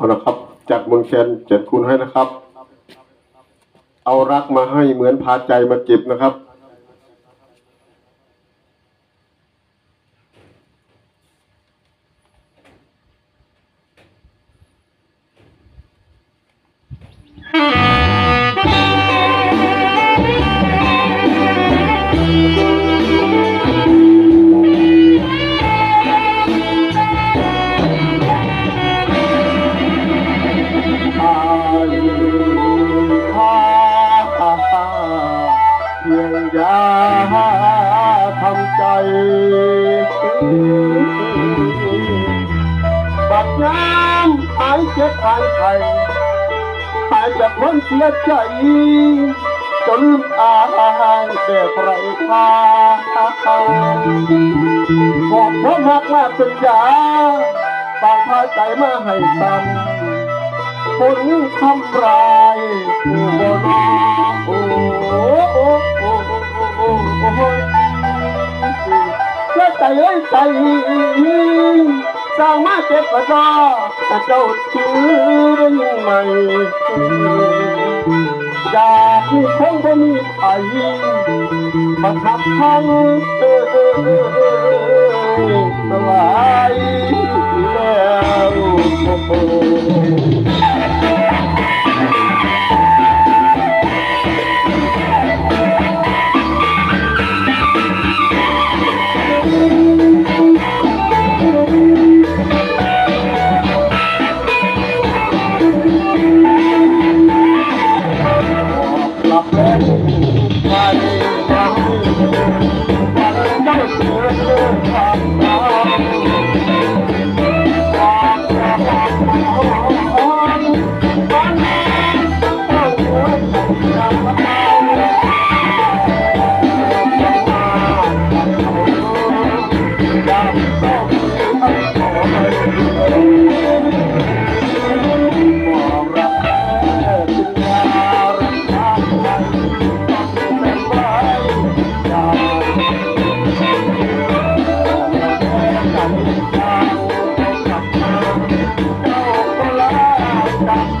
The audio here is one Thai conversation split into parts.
เอาละครับจากเมืองแคนเจ็ดคูณให้นะครับ เอารักมาให้เหมือนพาใจมาเก็บนะครับเพียงยาทำใจบัดน้ำหายเจ็บหายไข้หายจากคนเสียใจจนอายแต่ไรพาบอกเพราะมากมากสัญญาตายพาใจมาให้ซ้ำคนทำร้ายผู้บน เอ้ยใจสร้ามาเจ็บกระดาแต่เจ้าชื่อเรื่องไงอยากมีคงบ่มีใคระทับทังเออเออเออเออสลายแล้วา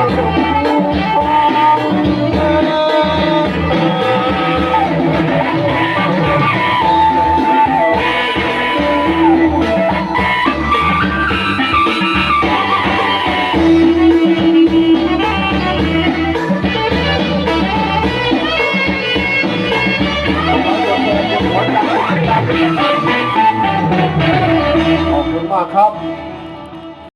ขอบคุณมากครับ